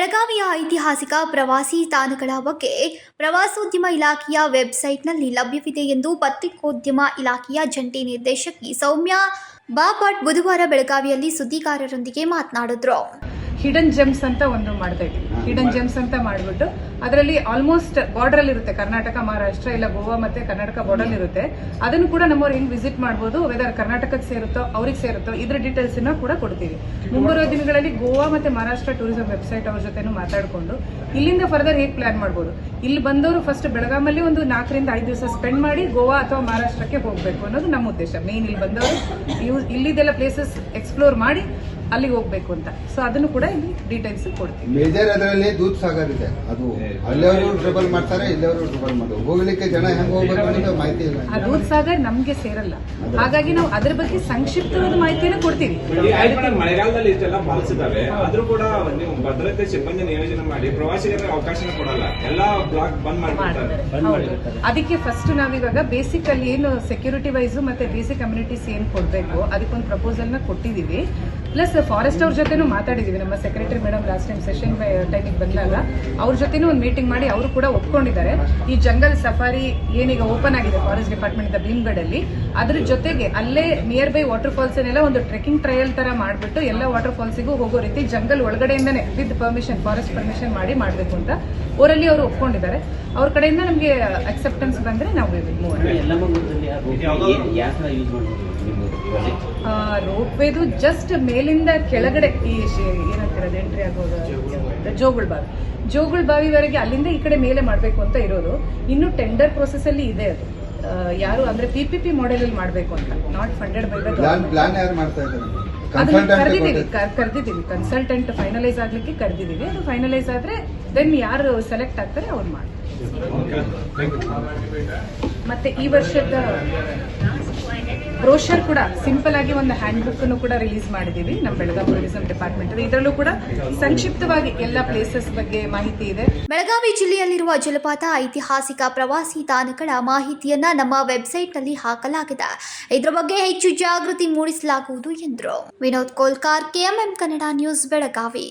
ಬೆಳಗಾವಿಯ ಐತಿಹಾಸಿಕ ಪ್ರವಾಸಿ ತಾಣಗಳ ಬಗ್ಗೆ ಪ್ರವಾಸೋದ್ಯಮ ಇಲಾಖೆಯ ವೆಬ್ಸೈಟ್ನಲ್ಲಿ ಲಭ್ಯವಿದೆ ಎಂದು ಪತ್ರಿಕೋದ್ಯಮ ಇಲಾಖೆಯ ಜಂಟಿ ನಿರ್ದೇಶಕಿ ಸೌಮ್ಯ ಬಾಪಟ್ ಬುಧವಾರ ಬೆಳಗಾವಿಯಲ್ಲಿ ಸುದ್ದಿಗಾರರೊಂದಿಗೆ ಮಾತನಾಡಿದ್ರು. ಹಿಡನ್ ಜೆಮ್ಸ್ ಅಂತ ಒಂದು ಮಾಡ್ತಾ ಇದ್ವಿ ಹಿಡನ್ ಜೆಮ್ಸ್ ಅಂತ ಮಾಡಿಬಿಟ್ಟು ಅದರಲ್ಲಿ ಆಲ್ಮೋಸ್ಟ್ ಬಾರ್ಡರ್ ಅಲ್ಲಿ ಇರುತ್ತೆ. ಕರ್ನಾಟಕ ಮಹಾರಾಷ್ಟ್ರ ಇಲ್ಲ ಗೋವಾ ಮತ್ತೆ ಕರ್ನಾಟಕ ಬಾರ್ಡರ್ ಇರುತ್ತೆ. ಅದನ್ನು ಕೂಡ ನಮ್ಮವ್ರು ಹೆಂಗ್ ವಿಸಿಟ್ ಮಾಡಬಹುದು ವೆದರ್ ಕರ್ನಾಟಕಕ್ಕೆ ಸೇರುತ್ತೋ ಅವ್ರಿಗೆ ಸೇರುತ್ತೋ ಇದ್ರ ಡೀಟೇಲ್ಸ್ ಅನ್ನ ಕೂಡ ಕೊಡ್ತೀವಿ. ಮುಂಬರುವ ದಿನಗಳಲ್ಲಿ ಗೋವಾ ಮತ್ತೆ ಮಹಾರಾಷ್ಟ್ರ ಟೂರಿಸಂ ವೆಬ್ಸೈಟ್ ಅವ್ರ ಜೊತೆನೂ ಮಾತಾಡಿಕೊಂಡು ಇಲ್ಲಿಂದ ಫರ್ದರ್ ಹೇಗೆ ಪ್ಲಾನ್ ಮಾಡಬಹುದು ಇಲ್ಲಿ ಬಂದವರು ಫಸ್ಟ್ ಬೆಳಗಾಮಲ್ಲಿ ಒಂದು ನಾಲ್ಕರಿಂದ ಐದು ದಿವಸ ಸ್ಪೆಂಡ್ ಮಾಡಿ ಗೋವಾ ಅಥವಾ ಮಹಾರಾಷ್ಟ್ರಕ್ಕೆ ಹೋಗ್ಬೇಕು ಅನ್ನೋದು ನಮ್ಮ ಉದ್ದೇಶ. ಮೇನ್ ಇಲ್ಲಿ ಬಂದವರು ಇಲ್ಲಿದೆಲ್ಲ ಪ್ಲೇಸಸ್ ಎಕ್ಸ್ಪ್ಲೋರ್ ಮಾಡಿ ಅಲ್ಲಿಗೆ ಹೋಗ್ಬೇಕು ಅಂತ. ಸೊ ಅದನ್ನು ಕೂಡ ಇಲ್ಲಿ ಡೀಟೇಲ್ಸ್ ಕೊಡ್ತೀವಿ. ಮೇಜರ್ ಅದರಲ್ಲಿ ದೂತ್ ಸಾಗರ್ ಇದೆ. ಅದು ಅಲ್ಲಿಯವರು ಟ್ರಿಬಲ್ ಮಾಡ್ತಾರೆ ಇಲ್ಲಿಯವರು ಟ್ರಬಲ್ ಮಾಡ್ತಾರೆ. ಹೋಗ್ಲಿಕ್ಕೆ ಜನ ಹೆಂಗ್ ಹೋಗ್ಬೇಕು ಅಂತ ಮಾಹಿತಿ ಇಲ್ಲ. ಆ ದೂತ್ ಸಾಗರ್ ನಮ್ಗೆ ಸೇರಲ್ಲ. ಹಾಗಾಗಿ ನಾವು ಅದ್ರ ಬಗ್ಗೆ ಸಂಕ್ಷಿಪ್ತವಾದ ಮಾಹಿತಿಯನ್ನು ಕೊಡ್ತೀವಿ. ಮಳೆಗಾಲದಲ್ಲಿ ಇಷ್ಟೆಲ್ಲ ಫಾಲ್ಸ್ ಇದಾವೆ ಆದ್ರೂ ಕೂಡ ನೀವು ಭದ್ರತೆ ಸಿಬ್ಬಂದಿ ನಿಯೋಜನೆ ಮಾಡಿ ಪ್ರವಾಸಿಗರಿಗೆ ಅವಕಾಶ ಕೊಡಲ್ಲ. ಎಲ್ಲಾ ಬ್ಲಾಕ್ ಬಂದ್ ಮಾಡ್ತಾರೆ. ಅದಕ್ಕೆ ಫಸ್ಟ್ ನಾವಿವಾಗ ಬೇಸಿಕ್ ಅಲ್ಲಿ ಏನು ಸೆಕ್ಯೂರಿಟಿ ವೈಸ್ ಮತ್ತೆ ಬೇಸಿಕ್ ಕಮ್ಯುನಿಟೀಸ್ ಏನ್ ಕೊಡ್ಬೇಕು ಅದಕ್ಕೊಂದು ಪ್ರಪೋಸಲ್ನ ಕೊಟ್ಟಿದೀವಿ. ಪ್ಲಸ್ ಫಾರೆಸ್ಟ್ ಅವ್ರ ಜೊತೆನೂ ಮಾತಾಡಿದೀವಿ. ನಮ್ಮ secretary madam last time session ಟೈಮಿಗೆ ಬಂದಾಗ ಅವ್ರ ಜೊತೆನೂ ಒಂದು ಮೀಟಿಂಗ್ ಮಾಡಿ ಅವರು ಕೂಡ ಒಪ್ಕೊಂಡಿದ್ದಾರೆ. ಈ ಜಂಗಲ್ ಸಫಾರಿ ಏನೀಗ ಓಪನ್ ಆಗಿದೆ ಫಾರೆಸ್ಟ್ ಡಿಪಾರ್ಟ್ಮೆಂಟ್ ಇಂದ ಅಲ್ಲಿ ಅದ್ರ ಜೊತೆಗೆ ಅಲ್ಲೇ ನಿಯರ್ ಬೈ ವಾಟರ್ ಫಾಲ್ಸ್ ಏನೆಲ್ಲ ಒಂದು ಟ್ರೆಕಿಂಗ್ ಟ್ರಯಲ್ ತರ ಮಾಡ್ಬಿಟ್ಟು ಎಲ್ಲ ವಾಟರ್ ಫಾಲ್ಸಿಗೂ ಹೋಗೋ ರೀತಿ ಜಂಗಲ್ ಒಳಗಡೆಯಿಂದನೇ ವಿತ್ ಪರ್ಮಿಷನ್ ಫಾರೆಸ್ಟ್ ಪರ್ಮಿಷನ್ ಮಾಡಿ ಮಾಡಬೇಕು ಅಂತ ಊರಲ್ಲಿ ಅವರು ಒಪ್ಕೊಂಡಿದ್ದಾರೆ. ಅವ್ರ ಕಡೆಯಿಂದ ನಮಗೆ ಅಕ್ಸೆಪ್ಟೆನ್ಸ್ ಬಂದ್ರೆ ನಾವು ರೋಪ್ವೇದು ಜಸ್ಟ್ ಮೇಲಿಂದ ಕೆಳಗಡೆ ಈ ಶಿ- ಏನಂತಿರೋದು ಎಂಟ್ರಿ ಆಗೋದು ಜೋಗುಳ್ ಬಾವಿ ಜೋಗುಳ್ ಬಾವಿವರೆಗೆ ಅಲ್ಲಿಂದ ಈ ಕಡೆ ಮೇಲೆ ಮಾಡಬೇಕು ಅಂತ ಇರೋದು. ಇನ್ನು ಟೆಂಡರ್ ಪ್ರೊಸೆಸ್ ಅಲ್ಲಿ ಇದೆ ಅದು. ಯಾರು ಅಂದ್ರೆ ಪಿ ಪಿ ಪಿ ಮಾಡೆಲ್ ಅಲ್ಲಿ ಮಾಡಬೇಕು ಅಂತ. Not funded by the plan plan ಯಾರು ಮಾಡ್ತಾ ಇದ್ದಾರೆ? ಅದನ್ನ ಕನ್ಸಲ್ಟೆಂಟ್ ಕರೆದಿದ್ದೀವಿ. ಕರೆದಿದ್ದೀವಿ. ಕನ್ಸಲ್ಟೆಂಟ್ ಫೈನಲೈಸ್ ಆಗ್ಲಿಕ್ಕೆ ಕರೆದಿದ್ದೀವಿ. ಅದು ಫೈನಲೈಸ್ ಆದ್ರೆ ದೆನ್ ಯಾರು ಸೆಲೆಕ್ಟ್ ಆಗ್ತಾರೆ ಅವ್ರು ಮಾಡ್ತಾರೆ. ಮತ್ತೆ ಈ ವರ್ಷದ ಬ್ರೋಷರ್ ಕೂಡ ಸಿಂಪಲ್ ಆಗಿ ಒಂದು ಹ್ಯಾಂಡ್ ಬುಕ್ ಅನ್ನು ಕೂಡ ರಿಲೀಸ್ ಮಾಡಿದೀವಿ ನಮ್ಮ ಬೆಳಗಾವಿ ಟೂರಿಸಂ ಡಿಪಾರ್ಟ್ಮೆಂಟ್ ಇದರಲ್ಲೂ ಕೂಡ ಸಂಕ್ಷಿಪ್ತವಾಗಿ ಎಲ್ಲ ಪ್ಲೇಸಸ್ ಬಗ್ಗೆ ಮಾಹಿತಿ ಇದೆ. ಬೆಳಗಾವಿ ಜಿಲ್ಲೆಯಲ್ಲಿರುವ ಜಲಪಾತ ಐತಿಹಾಸಿಕ ಪ್ರವಾಸಿ ತಾಣಗಳ ಮಾಹಿತಿಯನ್ನ ನಮ್ಮ ವೆಬ್ಸೈಟ್ನಲ್ಲಿ ಹಾಕಲಾಗಿದೆ. ಇದರ ಬಗ್ಗೆ ಹೆಚ್ಚು ಜಾಗೃತಿ ಮೂಡಿಸಲಾಗುವುದು ಎಂದರು. Vinod Kolkar, KMM Kannada news, Belagavi.